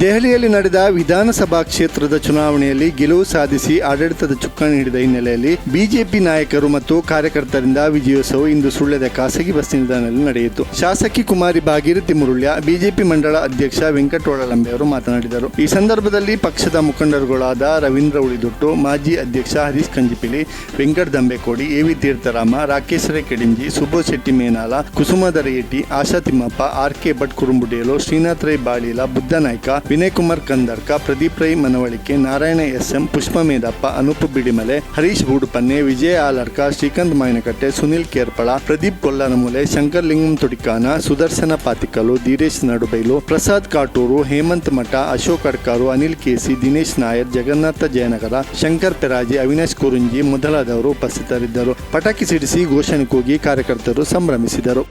ದೆಹಲಿಯಲ್ಲಿ ನಡೆದ ವಿಧಾನಸಭಾ ಕ್ಷೇತ್ರದ ಚುನಾವಣೆಯಲ್ಲಿ ಗೆಲುವು ಸಾಧಿಸಿ ಆಡಳಿತದ ಚುಕ್ಕಾಣಿ ಹಿಡಿದ ಹಿನ್ನೆಲೆಯಲ್ಲಿ ಬಿಜೆಪಿ ನಾಯಕರು ಮತ್ತು ಕಾರ್ಯಕರ್ತರಿಂದ ವಿಜಯೋತ್ಸವ ಇಂದು ಸುಳ್ಯದ ಖಾಸಗಿ ಬಸ್ ನಿಲ್ದಾಣದಲ್ಲಿ ನಡೆಯಿತು. ಶಾಸಕಿ ಕುಮಾರಿ ಭಾಗೀರಥಿ ಮುರುಳ್ಯ, ಬಿಜೆಪಿ ಮಂಡಳ ಅಧ್ಯಕ್ಷ ವೆಂಕಟೋಳಲಂಬೆ ಅವರು ಮಾತನಾಡಿದರು. ಈ ಸಂದರ್ಭದಲ್ಲಿ ಪಕ್ಷದ ಮುಖಂಡರುಗಳಾದ ರವೀಂದ್ರ ಉಳಿದೊಟ್ಟು, ಮಾಜಿ ಅಧ್ಯಕ್ಷ Harish Kanjipili, Venkata Dambekodi A V Theertharama Rakesh Rai Kedinji, Subodh Shetty Menala, Kusumadhara Asha Thimmappa, R K Bhat Kurumbudelu, Srinath Rai Baleela Buddha Naika Vinay Kumar Kandarka, Pradeep Rai Manavalike Narayana S M Pushpa Medappa Anoop Bidimale, Harish Budupanne, Vijaya Alarka Srikanth Mayanakatte, Sunil Kerpala, Pradeep Kollanamoole Shankar Lingam Tudikana, Sudarshana Pathikalu Dheeresh Nadubailu, Prasad Katur, Hemanth Math, Ashok Adkar, Anil ಕೇಸಿ, ದಿನೇಶ್ ನಾಯರ್, ಜಗನ್ನಾಥ ಜಯನಗರ, ಶಂಕರ್ ಪೆರಾಜಿ, ಅವಿನಾಶ್ ಕುರುಂಜಿ ಮೊದಲಾದವರು ಉಪಸ್ಥಿತರಿದ್ದರು. ಪಟಾಕಿ ಸಿಡಿಸಿ ಘೋಷಣೆ ಕೂಗಿ ಕಾರ್ಯಕರ್ತರು ಸಂಭ್ರಮಿಸಿದರು.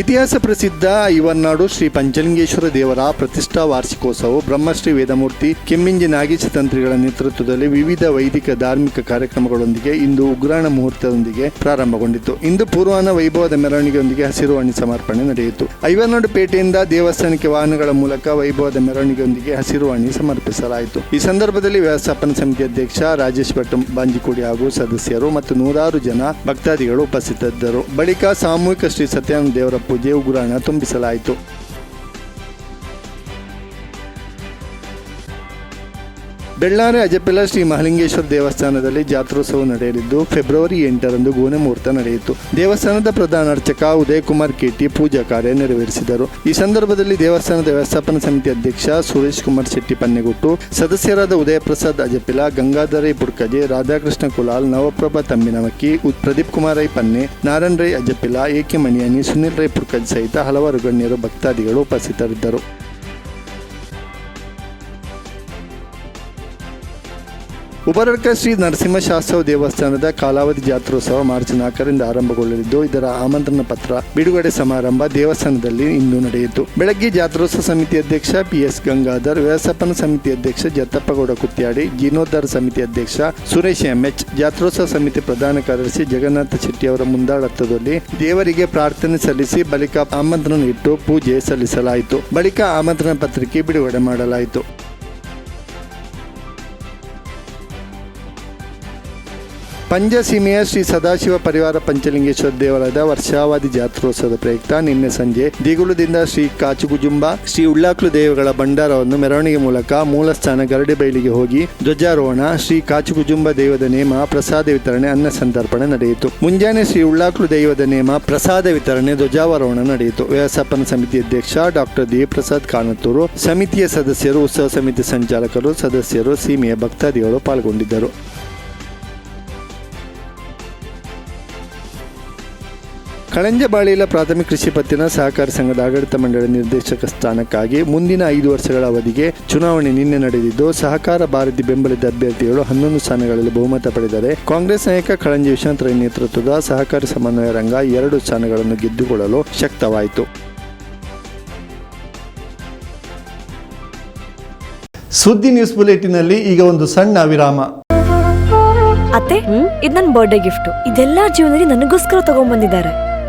ಇತಿಹಾಸ ಪ್ರಸಿದ್ಧ ಇವನ್ನಾಡು ಶ್ರೀ ಪಂಚಲಿಂಗೇಶ್ವರ ದೇವರ ಪ್ರತಿಷ್ಠಾ ವಾರ್ಷಿಕೋತ್ಸವವು ಬ್ರಹ್ಮಶ್ರೀ ವೇದಮೂರ್ತಿ ಕೆಮ್ಮಿಂಜಿ ನಾಗೇಶ ತಂತ್ರಿಗಳ ನೇತೃತ್ವದಲ್ಲಿ ವಿವಿಧ ವೈದಿಕ ಧಾರ್ಮಿಕ ಕಾರ್ಯಕ್ರಮಗಳೊಂದಿಗೆ ಇಂದು ಉಗ್ರಾಣ ಮುಹೂರ್ತದೊಂದಿಗೆ ಪ್ರಾರಂಭಗೊಂಡಿತು. ಇಂದು ಪೂರ್ವಾಹ್ನ ವೈಭವದ ಮೆರವಣಿಗೆಯೊಂದಿಗೆ ಹಸಿರುವಾಣಿ ಸಮರ್ಪಣೆ ನಡೆಯಿತು. ಐವನಾಡು ಪೇಟೆಯಿಂದ ದೇವಸ್ಥಾನಕ್ಕೆ ವಾಹನಗಳ ಮೂಲಕ ವೈಭವದ ಮೆರವಣಿಗೆಯೊಂದಿಗೆ ಹಸಿರುವಾಣಿ ಸಮರ್ಪಿಸಲಾಯಿತು. ಈ ಸಂದರ್ಭದಲ್ಲಿ ವ್ಯವಸ್ಥಾಪನಾ ಸಮಿತಿ ಅಧ್ಯಕ್ಷ ರಾಜೇಶ್ ಭಟ್ ಬಾಂಜಿಕೋಡಿ ಹಾಗೂ ಸದಸ್ಯರು ಮತ್ತು ನೂರಾರು ಜನ ಭಕ್ತಾದಿಗಳು ಉಪಸ್ಥಿತರಿದ್ದರು. ಬಳಿಕ ಸಾಮೂಹಿಕ ಶ್ರೀ ಸತ್ಯಾನಂದ ದೇವರ ಪೂಜೆ ಉಗುರಾಣ ತುಂಬಿಸಲಾಯಿತು. ಬೆಳ್ಳಾರೆ ಅಜಪೆಲ ಶ್ರೀ ಮಹಲಿಂಗೇಶ್ವರ ದೇವಸ್ಥಾನದಲ್ಲಿ ಜಾತ್ರೋತ್ಸವ ನಡೆಯಲಿದ್ದು, ಫೆಬ್ರವರಿ ಎಂಟರಂದು ಗೋನೆ ಮುಹೂರ್ತ ನಡೆಯಿತು. ದೇವಸ್ಥಾನದ ಪ್ರಧಾನ ಅರ್ಚಕ ಉದಯ್ ಕುಮಾರ್ ಕೆಟಿ ಪೂಜಾ ಕಾರ್ಯ ನೆರವೇರಿಸಿದರು. ಈ ಸಂದರ್ಭದಲ್ಲಿ ದೇವಸ್ಥಾನದ ವ್ಯವಸ್ಥಾಪನಾ ಸಮಿತಿ ಅಧ್ಯಕ್ಷ ಸುರೇಶ್ ಕುಮಾರ್ ಶೆಟ್ಟಿ ಪನ್ನೆಗುಟ್ಟು, ಸದಸ್ಯರಾದ ಉದಯ ಪ್ರಸಾದ್ ಅಜಪಿಲ, ಗಂಗಾಧರೈ ಪುಡ್ಕಜೆ ರಾಧಾಕೃಷ್ಣ ಕುಲಾಲ್, ನವಪ್ರಭಾ ತಮ್ಮಿನಮಕ್ಕಿ ಪ್ರದೀಪ್ ಕುಮಾರ್ ರೈ ಪನ್ನೆ, ನಾರಾಯಣ್ ರೈ ಅಜಪಿಲ ಎಕೆ ಮಣಿಯಾನಿ ಸುನಿಲ್ ರೈ ಪುಡ್ಕಜ್ ಸಹಿತ ಹಲವಾರು ಗಣ್ಯರು ಭಕ್ತಾದಿಗಳು ಉಪಸ್ಥಿತರಿದ್ದರು. ಉಪರಡ್ಕ ಶ್ರೀ ನರಸಿಂಹಶಾಸ್ತ್ರ ದೇವಸ್ಥಾನದ ಕಾಲಾವಧಿ ಜಾತ್ರೋತ್ಸವ ಮಾರ್ಚ್ ನಾಲ್ಕರಿಂದ ಆರಂಭಗೊಳ್ಳಲಿದ್ದು, ಇದರ ಆಮಂತ್ರಣ ಪತ್ರ, ಬಿಡುಗಡೆ ಸಮಾರಂಭ ದೇವಸ್ಥಾನದಲ್ಲಿ ಇಂದು ನಡೆಯಿತು. ಬೆಳಗ್ಗೆ ಜಾತ್ರೋತ್ಸವ ಸಮಿತಿ ಅಧ್ಯಕ್ಷ ಪಿ ಎಸ್ ಗಂಗಾಧರ್ ವ್ಯವಸ್ಥಾಪನಾ ಸಮಿತಿ ಅಧ್ಯಕ್ಷ ಜತ್ತಪ್ಪಗೌಡ ಕುತ್ಯಾಡಿ, ಜೀರ್ಣೋದ್ಧಾರ ಸಮಿತಿ ಅಧ್ಯಕ್ಷ ಸುರೇಶ್ ಎಂಎಚ್ ಜಾತ್ರೋತ್ಸವ ಸಮಿತಿ ಪ್ರಧಾನ ಕಾರ್ಯದರ್ಶಿ ಜಗನ್ನಾಥ ಶೆಟ್ಟಿ ಅವರ ಮುಂದಾಳತ್ವದಲ್ಲಿ ದೇವರಿಗೆ ಪ್ರಾರ್ಥನೆ ಸಲ್ಲಿಸಿ ಬಳಿಕ ಆಮಂತ್ರಣ ಇಟ್ಟು ಪೂಜೆ ಸಲ್ಲಿಸಲಾಯಿತು. ಬಳಿಕ ಆಮಂತ್ರಣ ಪತ್ರಿಕೆ ಬಿಡುಗಡೆ ಮಾಡಲಾಯಿತು. ಪಂಜಸೀಮೆಯ ಶ್ರೀ ಸದಾಶಿವ ಪರಿವಾರ ಪಂಚಲಿಂಗೇಶ್ವರ ದೇವಾಲಯದ ವರ್ಷಾವಧಿ ಜಾತ್ರೋತ್ಸವದ ಪ್ರಯುಕ್ತ ನಿನ್ನೆ ಸಂಜೆ ದೇಗುಲದಿಂದ ಶ್ರೀ ಕಾಚುಗುಜುಂಬ ಶ್ರೀ ಉಳ್ಳಾಕ್ಲು ದೇವಗಳ ಭಂಡಾರವನ್ನು ಮೆರವಣಿಗೆ ಮೂಲಕ ಮೂಲಸ್ಥಾನ ಗರಡಿಬೈಲಿಗೆ ಹೋಗಿ ಧ್ವಜಾರೋಹಣ, ಶ್ರೀ ಕಾಚುಗುಜುಂಬ ದೇವದ ನೇಮ, ಪ್ರಸಾದ ವಿತರಣೆ, ಅನ್ನ ಸಂತರ್ಪಣೆ ನಡೆಯಿತು. ಮುಂಜಾನೆ ಶ್ರೀ ಉಳ್ಳಾಕ್ಲು ದೈವದ ನೇಮ, ಪ್ರಸಾದ ವಿತರಣೆ, ಧ್ವಜಾರೋಹಣ ನಡೆಯಿತು. ವ್ಯವಸ್ಥಾಪನಾ ಸಮಿತಿ ಅಧ್ಯಕ್ಷ ಡಾಕ್ಟರ್ ದೇವಪ್ರಸಾದ್ ಕಾನತ್ತೂರು, ಸಮಿತಿಯ ಸದಸ್ಯರು, ಉತ್ಸವ ಸಮಿತಿ ಸಂಚಾಲಕರು, ಸದಸ್ಯರು, ಸೀಮೆಯ ಭಕ್ತಾದಿಗಳು ಪಾಲ್ಗೊಂಡಿದ್ದರು. ಕಳಂಜಬಾಳಿಲ ಪ್ರಾಥಮಿಕ ಕೃಷಿ ಪತ್ತಿನ ಸಹಕಾರ ಸಂಘದ ಆಡಳಿತ ಮಂಡಳಿ ನಿರ್ದೇಶಕ ಸ್ಥಾನಕ್ಕಾಗಿ ಮುಂದಿನ ಐದು ವರ್ಷಗಳ ಅವಧಿಗೆ ಚುನಾವಣೆ ನಿನ್ನೆ ನಡೆದಿದ್ದು ಸಹಕಾರ ಭಾರತಿ ಬೆಂಬಲಿತ ಅಭ್ಯರ್ಥಿಗಳು ಹನ್ನೊಂದು ಸ್ಥಾನಗಳಲ್ಲಿ ಬಹುಮತ ಪಡೆದರೆ ಕಾಂಗ್ರೆಸ್ ನಾಯಕ ಕಳಂಜಿ ವಿಶ್ವನಾಥ್ ರೈ ನೇತೃತ್ವದ ಸಹಕಾರಿ ಸಮನ್ವಯ ರಂಗ ಎರಡು ಸ್ಥಾನಗಳನ್ನು ಗೆದ್ದುಕೊಳ್ಳಲು ಶಕ್ತವಾಯಿತು. ಸುದ್ದಿ ನ್ಯೂಸ್ ಬುಲೆಟಿನಲ್ಲಿ ಈಗ ಒಂದು ಸಣ್ಣ ವಿರಾಮ. ಅತ್ತೆ ಇದು ನನ್ನ ಬರ್ಡೇ ಗಿಫ್ಟ್ ಇದೆಲ್ಲ ಜೀವನದಲ್ಲಿ ನನಗೋಸ್ಕರ ತಗೊಂಡ್ಬಂದಿದ್ದಾರೆ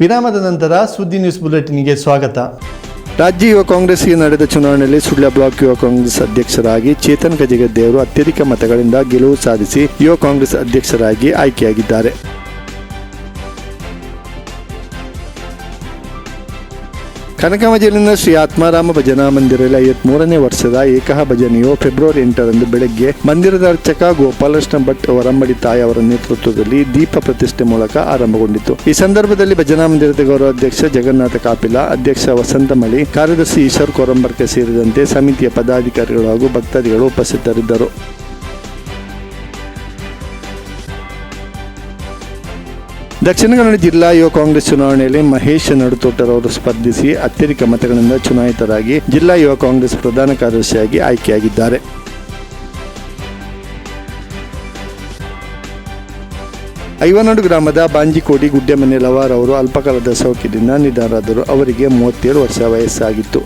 ವಿರಾಮದ ನಂತರ ಸುದ್ದಿ ನ್ಯೂಸ್ ಬುಲೆಟಿನ್ಗೆ ಸ್ವಾಗತ. ರಾಜ್ಯ ಯುವ ಕಾಂಗ್ರೆಸ್ಗೆ ನಡೆದ ಚುನಾವಣೆಯಲ್ಲಿ ಸುಳ್ಯ ಬ್ಲಾಕ್ ಯುವ ಕಾಂಗ್ರೆಸ್ ಅಧ್ಯಕ್ಷರಾಗಿ ಚೇತನ್ ಗಜಗದ್ದೆಯವರು ಅತ್ಯಧಿಕ ಮತಗಳಿಂದ ಗೆಲುವು ಸಾಧಿಸಿ ಯುವ ಕಾಂಗ್ರೆಸ್ ಅಧ್ಯಕ್ಷರಾಗಿ ಆಯ್ಕೆಯಾಗಿದ್ದಾರೆ. ಕನಕಮಜಲಿನ ಶ್ರೀ ಆತ್ಮಾರಾಮ ಭಜನಾ ಮಂದಿರದಲ್ಲಿ ಐವತ್ಮೂರನೇ ವರ್ಷದ ಏಕಹ ಭಜನೆಯು ಫೆಬ್ರವರಿ ಎಂಟರಂದು ಬೆಳಗ್ಗೆ ಮಂದಿರದ ಅರ್ಚಕ ಗೋಪಾಲಕೃಷ್ಣ ಭಟ್ ವರಂಬಡಿ ತಾಯಿ ಅವರ ನೇತೃತ್ವದಲ್ಲಿ ದೀಪ ಪ್ರತಿಷ್ಠೆ ಮೂಲಕ ಆರಂಭಗೊಂಡಿತು. ಈ ಸಂದರ್ಭದಲ್ಲಿ ಭಜನಾ ಮಂದಿರದ ಗೌರವಾಧ್ಯಕ್ಷ ಜಗನ್ನಾಥ ಕಾಪಿಲ, ಅಧ್ಯಕ್ಷ ವಸಂತ ಮಳಿ ಕಾರ್ಯದರ್ಶಿ ಈಶ್ವರ್ ಕೊರಂಬರ್ಕೆ ಸೇರಿದಂತೆ ಸಮಿತಿಯ ಪದಾಧಿಕಾರಿಗಳು ಹಾಗೂ ಭಕ್ತಾದಿಗಳು ಉಪಸ್ಥಿತರಿದ್ದರು. ದಕ್ಷಿಣ ಕನ್ನಡ ಜಿಲ್ಲಾ ಯುವ ಕಾಂಗ್ರೆಸ್ ಚುನಾವಣೆಯಲ್ಲಿ ಮಹೇಶ್ ನಡುತೋಟರವರು ಸ್ಪರ್ಧಿಸಿ ಅತ್ಯಧಿಕ ಮತಗಳಿಂದ ಚುನಾಯಿತರಾಗಿ ಜಿಲ್ಲಾ ಯುವ ಕಾಂಗ್ರೆಸ್ ಪ್ರಧಾನ ಕಾರ್ಯದರ್ಶಿಯಾಗಿ ಆಯ್ಕೆಯಾಗಿದ್ದಾರೆ. ಐವನಾಡು ಗ್ರಾಮದ ಬಾಂಜಿಕೋಡಿ ಗುಡ್ಡೆಮನೆ ಲವಾರ್ ಅವರು ಅಲ್ಪಕಾಲದ ಸೌಖ್ಯದಿಂದ ನಿಧನರಾದರು. ಅವರಿಗೆ ಮೂವತ್ತೇಳು ವರ್ಷ ವಯಸ್ಸಾಗಿತ್ತು.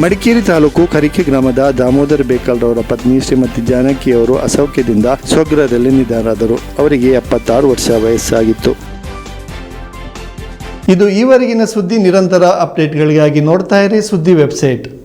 ಮಡಿಕೇರಿ ತಾಲೂಕು ಕರಿಕೆ ಗ್ರಾಮದ ದಾಮೋದರ ಬೇಕಲ್ರವರ ಪತ್ನಿ ಶ್ರೀಮತಿ ಜಾನಕಿಯವರು ಅಸೌಖ್ಯದಿಂದ ಸ್ವಗೃಹದಲ್ಲಿ ನಿಧನರಾದರು. ಅವರಿಗೆ ಎಪ್ಪತ್ತಾರು ವರ್ಷ ವಯಸ್ಸಾಗಿತ್ತು. ಇದು ಈವರೆಗಿನ ಸುದ್ದಿ ನಿರಂತರ ಅಪ್ಡೇಟ್ಗಳಿಗಾಗಿ ನೋಡ್ತಾ ಇರಿ ಸುದ್ದಿ ವೆಬ್ಸೈಟ್.